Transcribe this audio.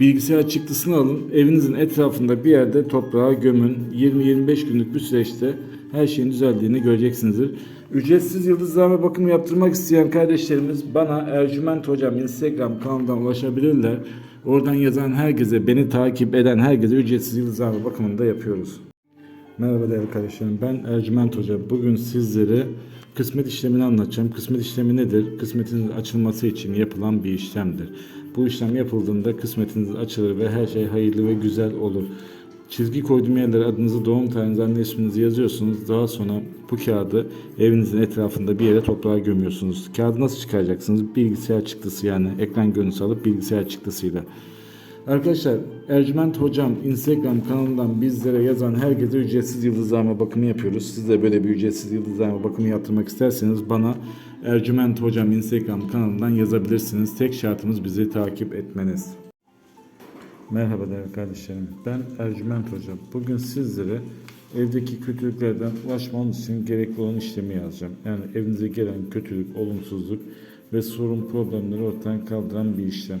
Bilgisayar çıktısını alın, evinizin etrafında bir yerde toprağa gömün. 20-25 günlük bir süreçte her şeyin düzeldiğini göreceksinizdir. Ücretsiz yıldızlama bakımı yaptırmak isteyen kardeşlerimiz bana Ercüment Hocam Instagram kanalından ulaşabilirler. Oradan yazan herkese, beni takip eden herkese ücretsiz yıldızlama bakımını da yapıyoruz. Merhaba değerli kardeşlerim. Ben Ercüment Hoca. Bugün sizlere kısmet işlemini anlatacağım. Kısmet işlemi nedir? Kısmetinizin açılması için yapılan bir işlemdir. Bu işlem yapıldığında kısmetiniz açılır ve her şey hayırlı ve güzel olur. Çizgi koyduğum yerlere adınızı, doğum tarihinizi, anne isminizi yazıyorsunuz. Daha sonra bu kağıdı evinizin etrafında bir yere toprağa gömüyorsunuz. Kağıdı nasıl çıkaracaksınız? Bilgisayar çıktısı yani ekran görüntüsü alıp bilgisayar çıktısıyla. Arkadaşlar Ercüment Hocam Instagram kanalından bizlere yazan herkese ücretsiz yıldızlama bakımı yapıyoruz. Siz de böyle bir ücretsiz yıldızlama bakımı yaptırmak isterseniz bana Ercüment Hocam Instagram kanalından yazabilirsiniz. Tek şartımız bizi takip etmeniz. Merhaba değerli kardeşlerim. Ben Ercüment Hocam. Bugün sizlere evdeki kötülüklerden ulaşmanız için gerekli olan işlemi yazacağım. Yani evinize gelen kötülük, olumsuzluk ve sorun problemleri ortadan kaldıran bir işlem.